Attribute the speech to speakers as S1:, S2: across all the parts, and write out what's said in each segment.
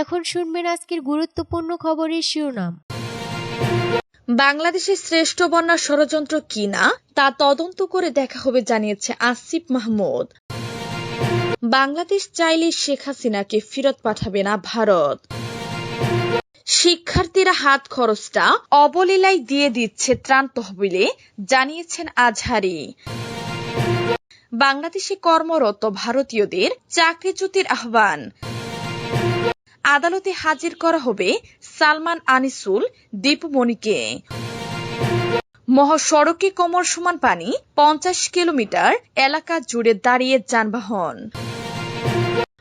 S1: এখন শুনবেন আজকের গুরুত্বপূর্ণ খবরের শিরোনাম।
S2: বাংলাদেশের শ্রেষ্ঠ বন্যা ষড়যন্ত্র কিনা তা তদন্ত করে দেখা হবে, জানিয়েছে আসিফ মাহমুদ। বাংলাদেশ চাইলে শেখ হাসিনাকে ফেরত পাঠাবে না ভারত। শিক্ষার্থীরা হাত খরচটা অবলীলায় দিয়ে দিচ্ছে ত্রাণ তহবিলে, জানিয়েছেন আজহারি। বাংলাদেশে কর্মরত ভারতীয়দের চাকরিচ্যুতির আহ্বান। আদালতে হাজির করা হবে সালমান আনিসুল দীপমণিকে মহাসড়কে কোমর সমান পানি, পঞ্চাশ কিলোমিটার, এলাকা জুড়ে দাঁড়িয়ে যানবাহন।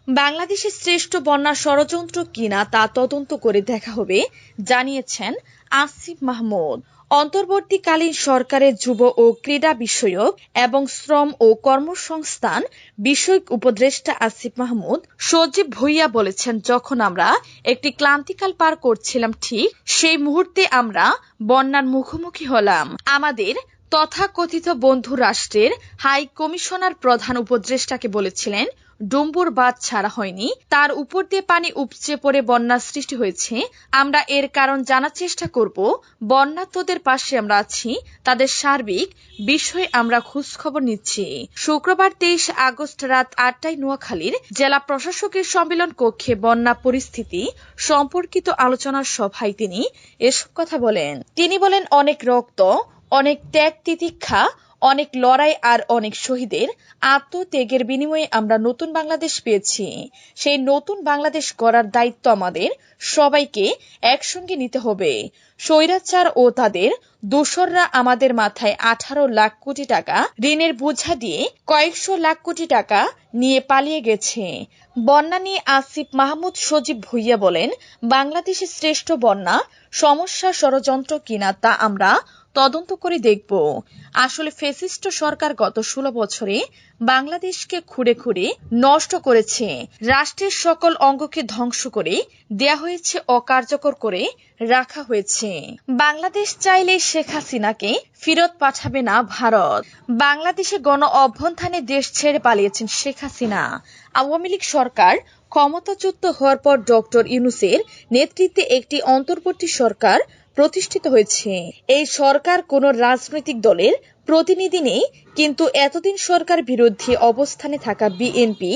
S2: বাংলাদেশের শ্রেষ্ঠ বন্যা ষড়যন্ত্র কিনা তা তদন্ত করে দেখা হবে, জানিয়েছেন আসিফ মাহমুদ। অন্তর্বর্তীকালীন সরকারের যুব ও ক্রীড়া বিষয়ক এবং শ্রম ও কর্মসংস্থান বিষয়ক উপদেষ্টা আসিফ মাহমুদ সজীব ভুইয়া বলেছেন, যখন আমরা একটি ক্লান্তিকাল পার করছিলাম ঠিক সেই মুহূর্তে আমরা বন্যার মুখোমুখি হলাম। আমাদের তথাকথিত বন্ধু রাষ্ট্রের হাই কমিশনার প্রধান উপদেষ্টাকে বলেছিলেন ডুম্বুর বাঁধ ছাড়া হয়নি। তার উপর দিয়ে পানি উপচে পড়ে বন্যার সৃষ্টি হয়েছে। আমরা এর কারণ জানার চেষ্টা করব। বন্যার্তদের পাশে আমরা আছি। তাদের সার্বিক বিষয়ে আমরা খোঁজ খবর নিচ্ছি। শুক্রবার তেইশ আগস্ট রাত আটটায় নোয়াখালীর জেলা প্রশাসকের সম্মেলন কক্ষে বন্যা পরিস্থিতি সম্পর্কিত আলোচনার সভায় তিনি এসব কথা বলেন। তিনি বলেন, অনেক রক্ত, অনেক ত্যাগ তিতিক্ষা অনেক লড়াই আর অনেক শহীদের আত্মত্যাগের বিনিময়ে আমরা নতুন বাংলাদেশ পেয়েছি। সেই নতুন বাংলাদেশ গড়ার দায়িত্ব আমাদের। সবাইকে একসঙ্গে নিতে হবে। স্বৈরাচার ও তাদের দোসররা আমাদের মাথায় আঠারো লাখ কোটি টাকা ঋণের বোঝা দিয়ে কয়েকশো লাখ কোটি টাকা নিয়ে পালিয়ে গেছে। বন্যা নিয়ে আসিফ মাহমুদ সজীব ভুইয়া বলেন, বাংলাদেশের শ্রেষ্ঠ বন্যা সমস্যা ষড়যন্ত্র কিনা তা আমরা তদন্ত করে দেখব। আসলে ফেসিস্ট সরকার গত ষোলো বছরে বাংলাদেশকে খুঁড়ে খুঁড়ে নষ্ট করেছে। রাষ্ট্রের সকল অঙ্গকে ধ্বংস করে দেয়া হয়েছে, অকার্যকর করে রাখা হয়েছে। বাংলাদেশ চাইলে শেখ হাসিনাকে ফেরত পাঠাবে না ভারত। বাংলাদেশে গণ অভ্যন্থানে দেশ ছেড়ে পালিয়েছেন শেখ হাসিনা। আওয়ামী লীগ সরকার ক্ষমতাচ্যুত হওয়ার পর ডক্টর ইউনুসের নেতৃত্বে একটি অন্তর্বর্তী সরকার প্রতিষ্ঠিত হয়েছে। এই সরকার কোন রাজনৈতিক দলের প্রতিনিধি নেই, কিন্তু এতদিন সরকার বিরোধী অবস্থানে থাকা বিএনপি,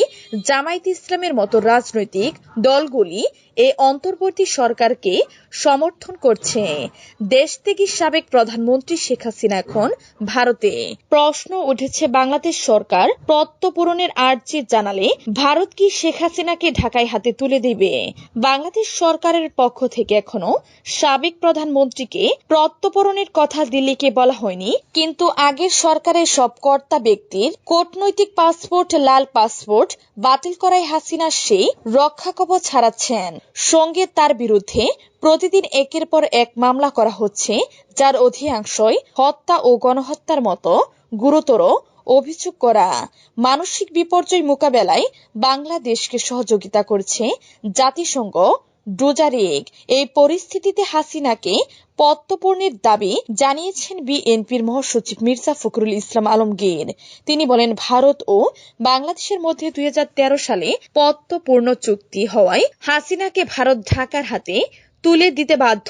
S2: জামায়াত ইসলামের মতো রাজনৈতিক দলগুলি এই অন্তর্বর্তী সরকারকে সমর্থন করছে। দেশ থেকে সাবেক প্রধানমন্ত্রী শেখ হাসিনা এখন ভারতে। প্রশ্ন উঠেছে বাংলাদেশ সরকার প্রত্যপূরণের আর্জি জানালে ভারত কি শেখ হাসিনাকে ঢাকায় হাতে তুলে দিবে? বাংলাদেশ সরকারের পক্ষ থেকে এখনও সাবেক প্রধানমন্ত্রীকে প্রত্যপূরণের কথা দিল্লিকে বলা হয়নি, কিন্তু আগের সরকারের সব কর্তা ব্যক্তির কূটনৈতিক পাসপোর্ট, লাল পাসপোর্ট বাতিল করায় হাসিনা সেই রক্ষা কবচ ছাড়াচ্ছেন সঙ্গে তার বিরুদ্ধে প্রতিদিন একের পর এক মামলা করা হচ্ছে, যার অধিকাংশই হত্যা ও গণহত্যার মতো গুরুতর অভিযোগ করা। মানসিক বিপর্যয় মোকাবেলায় বাংলাদেশকে সহযোগিতা করছে জাতিসংঘ ডোজারেক এই পরিস্থিতিতে হাসিনাকে পত্তপূর্ণের দাবি জানিয়েছেন বিএনপির মহাসচিব মির্জা ফখরুল ইসলাম আলমগীর। তিনি বলেন, ভারত ও বাংলাদেশের মধ্যে দুই হাজার তেরো সালে পত্তপূর্ণ চুক্তি হওয়ায় হাসিনাকে ভারত ঢাকার হাতে তুলে দিতে বাধ্য।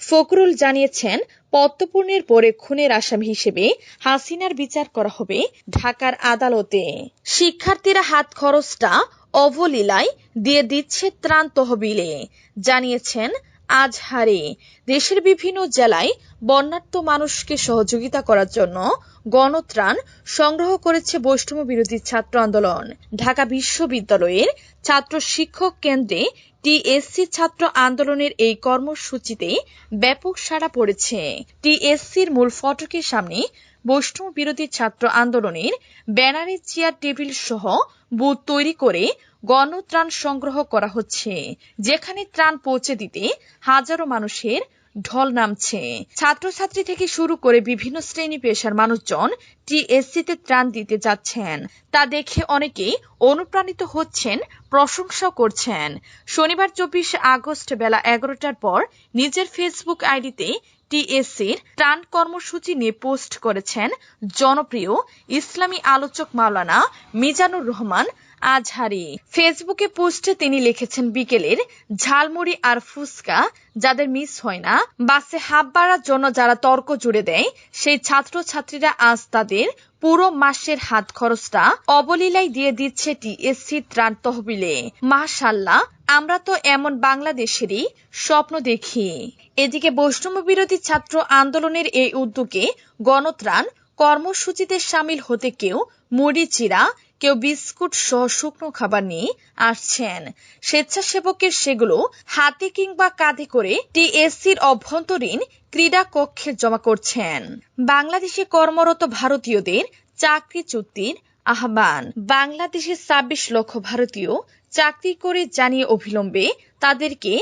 S2: ফখরুল জানিয়েছেন পদ্মপূর্ণের পরে খুনের আসামি হিসেবে হাসিনার বিচার করা হবে ঢাকার আদালতে। শিক্ষার্থীরা হাত খরচটা অবলীলায় দিয়ে দিচ্ছে ত্রাণ তহবিলে। জানিয়েছেন আজহারে দেশের বিভিন্ন জেলায় বন্যার্ত মানুষকে সহযোগিতা করার জন্য গণত্রাণ সংগ্রহ করেছে বৈষম্য বিরোধী ছাত্র আন্দোলন। ঢাকা বিশ্ববিদ্যালয়ের ছাত্র শিক্ষক কেন্দ্রে টিএসসি ছাত্র আন্দোলনের এই কর্মসূচিতে ব্যাপক সাড়া পড়েছে। টিএসসির মূল ফটকের সামনে বৈষ্ণব বিরোধী ছাত্র আন্দোলনের ব্যানারে চেয়ার টেবিল সহ বুথ তৈরি করে গণত্রাণ সংগ্রহ করা হচ্ছে। যেখানে ত্রাণ পৌঁছে দিতে হাজারো মানুষের ঢল নামছে। ছাত্রছাত্রী থেকে শুরু করে বিভিন্ন শ্রেণি পেশার মানুষজন টিএসসিতে ত্রাণ দিতে যাচ্ছেন। তা দেখে অনেকেই অনুপ্রাণিত হচ্ছেন, প্রশংসা করছেন। শনিবার চব্বিশ আগস্ট বেলা এগারোটার পর নিজের ফেসবুক আইডিতে টিএসসির ত্রাণ কর্মসূচি নিয়ে পোস্ট করেছেন জনপ্রিয় ইসলামী আলোচক মাওলানা মিজানুর রহমান আজহারি। ফেসবুকে পোস্টে তিনি লিখেছেন, বিকেলের ঝালমুড়ি আর ফুচকা যাদের মিস হয় না, বাসে হাত বাড়ার জন্য যারা তর্ক জুড়ে দেয়, সেই ছাত্রছাত্রীরা আজ তাদের পুরো মাসের হাত খরচটা অবলীলায় দিয়ে দিচ্ছে টিএসসি ত্রাণ তহবিলে। মাশাল্লাহ আমরা তো এমন বাংলাদেশেরই স্বপ্ন দেখি। এদিকে বৈষম্য বিরোধী ছাত্র আন্দোলনের এই উদ্যোগে গণত্রাণ কর্মসূচিতে সামিল হতে কেউ মুড়ি চিরা কেউ বিস্কুট সহ শুকনো খাবার নিয়ে আসছেন। স্বেচ্ছাসেবকের সেগুলো হাতে কিংবা কাঁধে করে টিএসসির অভ্যন্তরীণ ক্রীড়া কক্ষে জমা করছেন। বাংলাদেশে কর্মরত ভারতীয়দের চাকরি চুক্তির আহ্বান। বাংলাদেশের ছাব্বিশ লক্ষ ভারতীয় চাকরি করে জানিয়ে অবিলম্বে তাদেরকে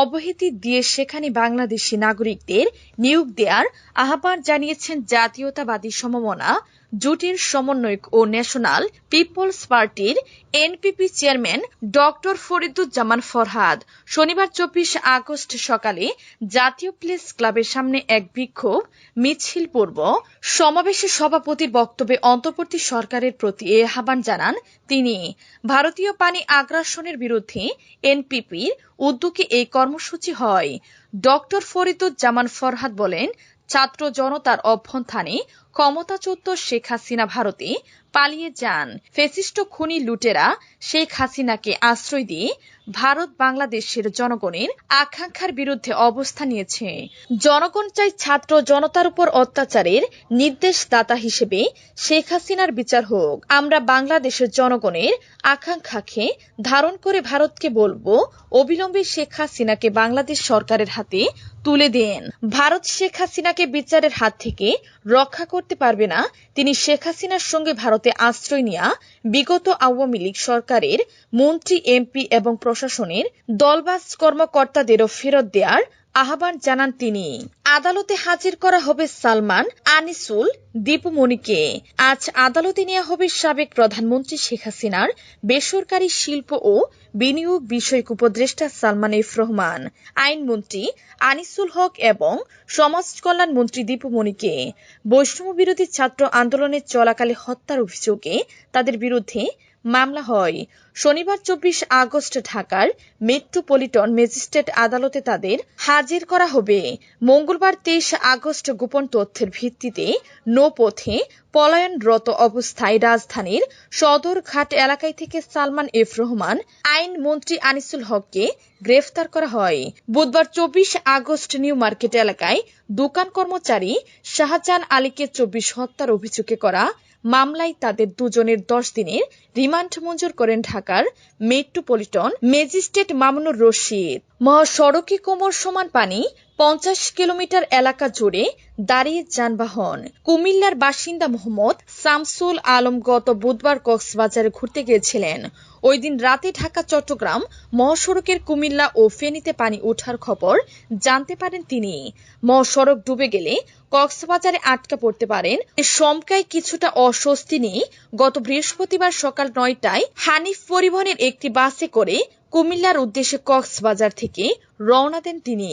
S2: অবহিতি দিয়ে সেখানে বাংলাদেশি নাগরিকদের নিয়োগ দেওয়ার আহ্বান জানিয়েছেন জাতীয়তাবাদী সমমনা, জোটের সমন্বয়ক ও ন্যাশনাল পিপলস পার্টির NPP chairman doctor Fariduzzaman Farhad. শনিবার চব্বিশ আগস্ট সকালে জাতীয় প্লেস ক্লাবের সামনে এক বিক্ষোভ, মিছিল পূর্ব, সমাবেশে সভাপতির বক্তব্যে অন্তর্বর্তী সরকারের প্রতি এ আহ্বান জানান তিনি। ভারতীয় পানি আগ্রাসনের বিরুদ্ধে এনপিপির উদ্যোগে এই কর্মসূচি হয়। ডক্টর ফরিদুজ্জামান ফরহাদ বলেন, ছাত্র জনতার অভ্যন্থানে ক্ষমতাচ্যুত শেখ হাসিনা ভারতে পালিয়ে যান। ফেসিস্ট খুনি লুটেরা শেখ হাসিনাকে আশ্রয় দিয়ে ভারত বাংলাদেশের জনগণের আকাঙ্ক্ষার বিরুদ্ধে অবস্থান নিয়েছে। জনগণ চাই ছাত্র জনতার উপর অত্যাচারের নির্দেশদাতা হিসেবে শেখ হাসিনার বিচার হোক। আমরা বাংলাদেশের জনগণের আকাঙ্ক্ষাকে ধারণ করে ভারতকে বলব, অবিলম্বে শেখ হাসিনাকে বাংলাদেশ সরকারের হাতে তুলে দেন। ভারত শেখ হাসিনাকে বিচারের হাত থেকে রক্ষা করতে পারবে না, তিনি শেখ হাসিনার সঙ্গে ভারতে আশ্রয় নেওয়া বিগত আওয়ামী লীগ সরকারের মন্ত্রী, এমপি এবং প্রশাসনের দলবাস কর্মকর্তাদেরও ফেরত দেয়ার আহ্বান জানান তিনি। আদালতে হাজির করা হবে সালমান, আনিসুল দীপুমণিকে আজ আদালতে নেওয়া হবে সাবেক প্রধানমন্ত্রী শেখ হাসিনার বেসরকারি শিল্প ও বিনিয়োগ বিষয়ক উপদেষ্টা সালমান এফ রহমান, আইনমন্ত্রী আনিসুল হক এবং সমাজ কল্যাণ মন্ত্রী দীপুমণিকে বৈষম্য বিরোধী ছাত্র আন্দোলনের চলাকালে হত্যার অভিযোগে তাদের বিরুদ্ধে মামলা হয়। শনিবার চব্বিশ আগস্ট ঢাকার মেট্রোপলিটন ম্যাজিস্ট্রেট আদালতে তাদের হাজির করা হবে। মঙ্গলবার তেইশ আগস্ট গোপন তথ্যের ভিত্তিতে নৌপথে পলায়নরত অবস্থায় রাজধানীর সদরঘাট এলাকায় থেকে সালমান এফ রহমান, আইন মন্ত্রী আনিসুল হককে গ্রেফতার করা হয়। বুধবার চব্বিশ আগস্ট নিউ মার্কেট এলাকায় দোকান কর্মচারী শাহজাহান আলীকে চব্বিশ হত্যার অভিযোগে করা মামলায় তাদের দুজনের দশ দিনের রিমান্ড মঞ্জুর করেন ঢাকার মেট্রোপলিটন ম্যাজিস্ট্রেট মামুনুর রশিদ। মহাসড়কে কোমর সমান পানি, পঞ্চাশ কিলোমিটার এলাকা জুড়ে দাঁড়িয়ে যানবাহন। কুমিল্লার বাসিন্দা মোহাম্মদ শামসুল আলম গত বুধবার কক্সবাজারে ঘুরতে গিয়েছিলেন। ওই দিন রাতে ঢাকা, চট্টগ্রাম, মহাসড়কের কুমিল্লা ও ফেনীতে পানি ওঠার খবর জানতে পারেন তিনি। মহাসড়ক ডুবে গেলে কক্সবাজারে আটকা পড়তে পারেন। সমকায় কিছুটা অস্বস্তি নিয়ে গত বৃহস্পতিবার সকাল নয়টায় হানিফ পরিবহনের একটি বাসে করে কুমিল্লার উদ্দেশ্যে কক্সবাজার থেকে রওনা দেন তিনি।